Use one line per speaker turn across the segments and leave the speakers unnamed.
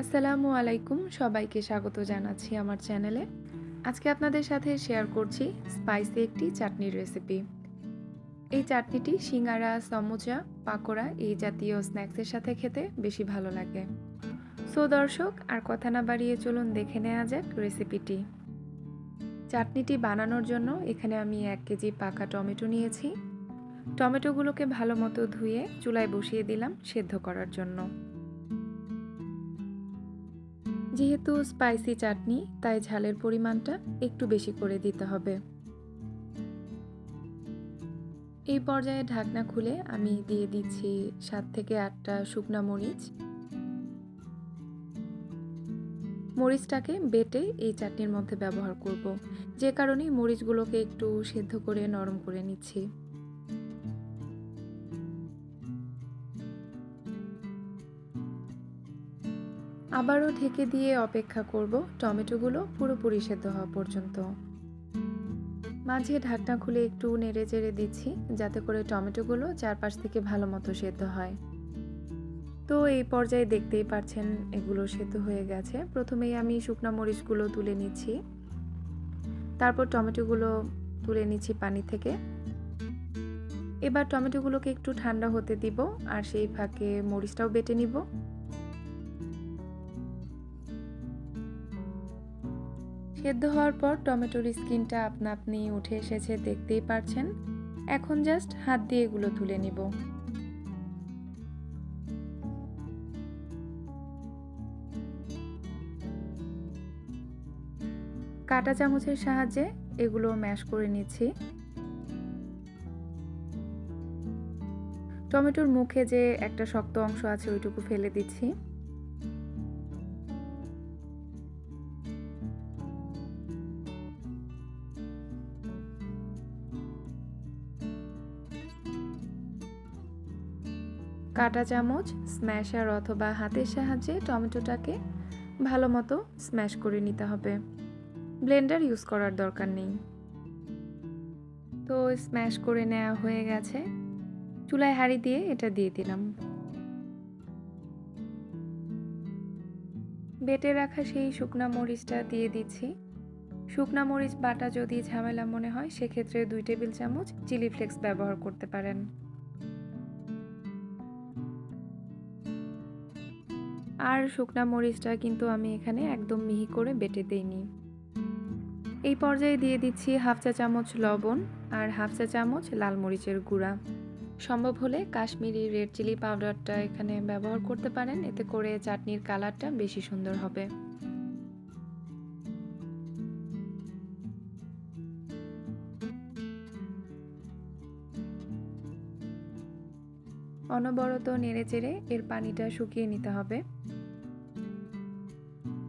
আসসালামু আলাইকুম, সবাইকে স্বাগত জানাচ্ছি আমার চ্যানেলে। আজকে আপনাদের সাথে শেয়ার করছি স্পাইসি একটি চাটনির রেসিপি এই চাটনিটি সিঙ্গারা, সমুচা, পাকোড়া এই জাতীয় স্ন্যাক্সের সাথে খেতে বেশি ভালো লাগে। সো দর্শক, আর কথা না বাড়িয়ে চলুন দেখে নেওয়া যাক রেসিপিটি চাটনিটি বানানোর জন্য এখানে আমি এক কেজি পাকা টমেটো নিয়েছি। টমেটোগুলোকে ভালো মতো ধুয়ে চুলায় বসিয়ে দিলাম সেদ্ধ করার জন্য। যেহেতু স্পাইসি চাটনি, তাই ঝালের পরিমাণটা একটু বেশি করে দিতে হবে। এই পর্যায়ে ঢাকনা খুলে আমি দিয়ে দিচ্ছি সাত থেকে আটটা শুকনা মরিচ। মরিচটাকে বেটে এই চাটনির মধ্যে ব্যবহার করব। যে কারণে মরিচগুলোকে একটু সেদ্ধ করে নরম করে নিচ্ছি। আবারও ঢেকে দিয়ে অপেক্ষা করব টমেটোগুলো পুরোপুরি সেদ্ধ হওয়া পর্যন্ত। মাঝে ঢাকনা খুলে একটু নেড়ে চেড়ে দিচ্ছি, যাতে করে টমেটোগুলো চারপাশ থেকে ভালো মতো সেদ্ধ হয়। তো এই পর্যায়ে দেখতেই পাচ্ছেন এগুলো সেদ্ধ হয়ে গেছে। প্রথমেই আমি শুকনো মরিচগুলো তুলে নিচ্ছি। তারপর টমেটোগুলো তুলে নিচ্ছি পানি থেকে। এবার টমেটোগুলোকে একটু ঠান্ডা হতে দিব, আর সেই ফাঁকে মরিচটাও বেটে নিব। সেদ্ধ হওয়ার পর টমেটোর স্কিনটা আপনা আপনি উঠে এসেছে, দেখতেই পারছেন। এখন জাস্ট হাত দিয়ে এগুলো তুলে নিব। কাটা চামচের সাহায্যে এগুলো ম্যাশ করে নিচ্ছি। টমেটোর মুখে যে একটা শক্ত অংশ আছে, ওইটুকু ফেলে দিচ্ছি। কাটা চামচ স্ম্যাশার অথবা হাতের সাহায্যে টমেটোটাকে ভালো মতো স্ম্যাশ করে নিতে হবে। ব্লেন্ডার ইউজ করার দরকার নেই। তো স্ম্যাশ করে নেওয়া হয়ে গেছে। চুলায় হাঁড়ি দিয়ে এটা দিয়ে দিলাম। বেটে রাখা সেই শুকনা মরিচটা দিয়ে দিচ্ছি। শুকনা মরিচ বাটা যদি ঝামেলা মনে হয়, সেক্ষেত্রে দুই টেবিল চামচ চিলি ফ্লেক্স ব্যবহার করতে পারেন। আর শুকনা মরিচটা কিন্তু আমি এখানে একদম মিহি করে বেটে দিইনি। এই পর্যায়ে দিয়ে দিচ্ছি হাফ চা চামচ লবণ আর হাফ চা চামচ লাল মরিচের গুঁড়া। সম্ভব হলে কাশ্মীরি রেড চিলি পাউডারটা এখানে ব্যবহার করতে পারেন, এতে করে চাটনির কালারটা বেশি সুন্দর হবে। অনবরত নেড়ে চেড়ে এর পানিটা শুকিয়ে নিতে হবে।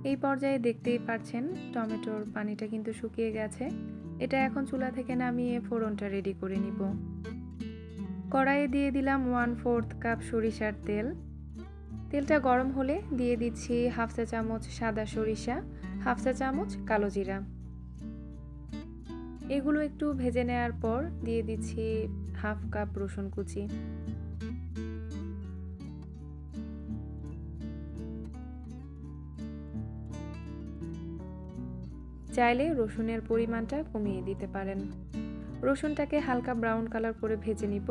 এই পর্যায়ে দেখতেই পারছেন টমেটোর পানিটা কিন্তু শুকিয়ে গেছে। এটা এখন চুলা থেকে নামিয়ে ফোড়নটা রেডি করে নিব। কড়াইয়ে দিয়ে দিলাম ওয়ান ফোর্থ কাপ সরিষার তেল। তেলটা গরম হলে দিয়ে দিচ্ছি হাফ চা চামচ সাদা সরিষা হাফ চা চামচ কালো জিরা। এগুলো একটু ভেজে নেওয়ার পর দিয়ে দিচ্ছি হাফ কাপ রসুন কুচি। চাইলে রসুনের পরিমাণটা কমিয়ে দিতে পারেন। রসুনটাকে হালকা ব্রাউন কালার করে ভেজে নিব।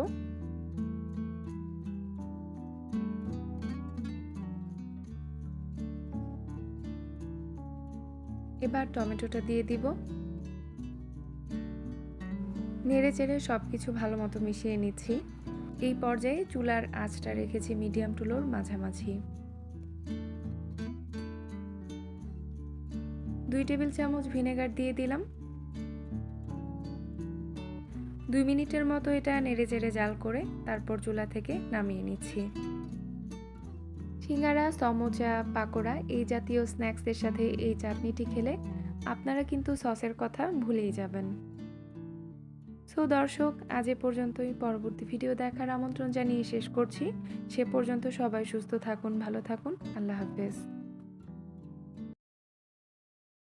এবার টমেটোটা দিয়ে দিব। নেড়ে চেড়ে সব কিছু ভালো মতো মিশিয়ে নিচ্ছি। এই পর্যায়ে চুলার আঁচটা রেখেছি মিডিয়াম টুলোর মাঝামাঝি। দুই টেবিল চামচ ভিনেগার দিয়ে দিলাম। দুই মিনিটের মতো এটা নেড়ে চেড়ে জাল করে তারপর চুলা থেকে নামিয়ে নিচ্ছি। সিঙ্গারা, সমোচা, পাকোড়া এই জাতীয় স্ন্যাক্সের সাথে এই চাটনিটি খেলে আপনারা কিন্তু সসের কথা ভুলেই যাবেন। সো দর্শক, আজ এ পর্যন্তই। পরবর্তী ভিডিও দেখার আমন্ত্রণ জানিয়ে শেষ করছি। সে পর্যন্ত সবাই সুস্থ থাকুন, ভালো থাকুন। আল্লাহ হাফেজ।